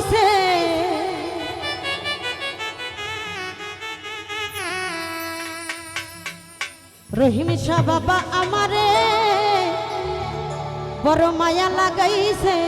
বানাইছে রহিম শাহ বাবা আমারে বড় মায়া লাগাইছে।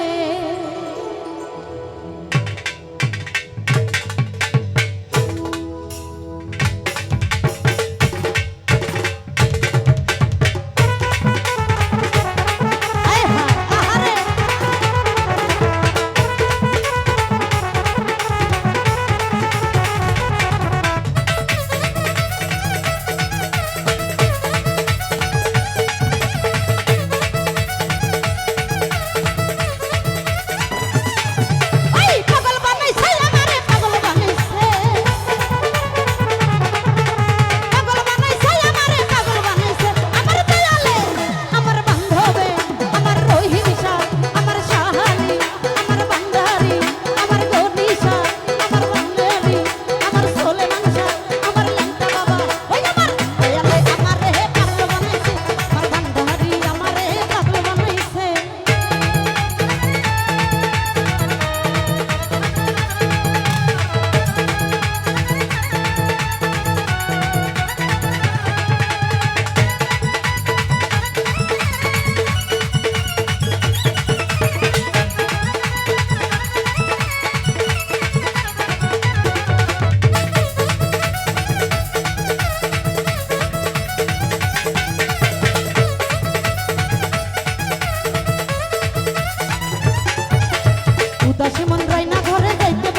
পাই না ঘরে যাইতে